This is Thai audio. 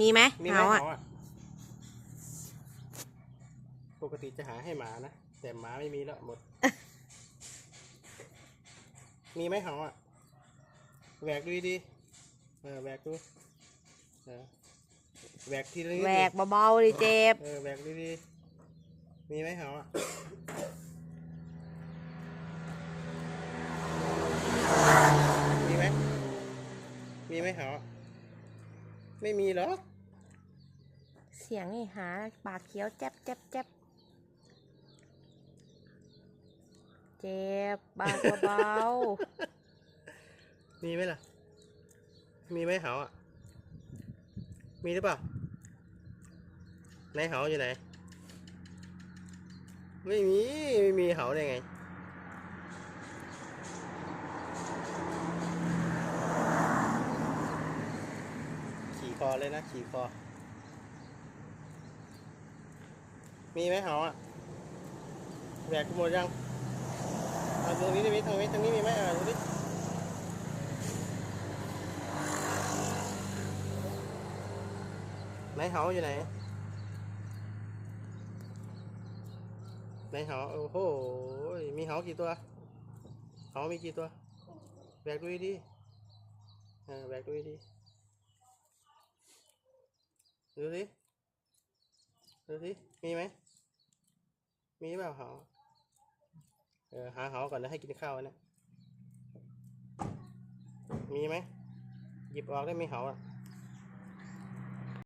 มีไหมมีไหมเห่าอะเห่าอะ ปกติจะหาให้หมานะ แต่หมาไม่มีแล้วหมด มีไหมเห่าอะแหวกดูดีๆเออแหวกดูเออแหวกทีละนิดแหวดิกเบาๆดิเจ็บ เออแหวกดีๆมีไหมเห่าอะมีไหมมีไหมเห่าอะ ไม่มีหรอกเสียงนี่หาปากเขียวแจ๊บแจ๊บแจ๊บเจ็บบากเบามีไหมล่ะ มีไหมเหาอะ มีหรือเปล่าไหนเหาอยู่ไหน ไม่มี ไม่มีเหาได้ไง ขี่คอเลยนะขี่คอ มีไหมเหาอะแหวกหมดยังเอาตรงนี้ได้ไหมตรงนี้ตรงนี้มีไหมเออดูดิไหนเหาอยู่ไหนไหนเหาโอ้โหมีเหากี่ตัวเหามีกี่ตัวแบกดูดีๆเออแบกดูดี ดูสิดูสิมีไหม มีเปล่าเหาเออหาเหาก่อนแล้วให้กินข้าวนะ มีไหม หยิบออกได้ไหมเหาอะ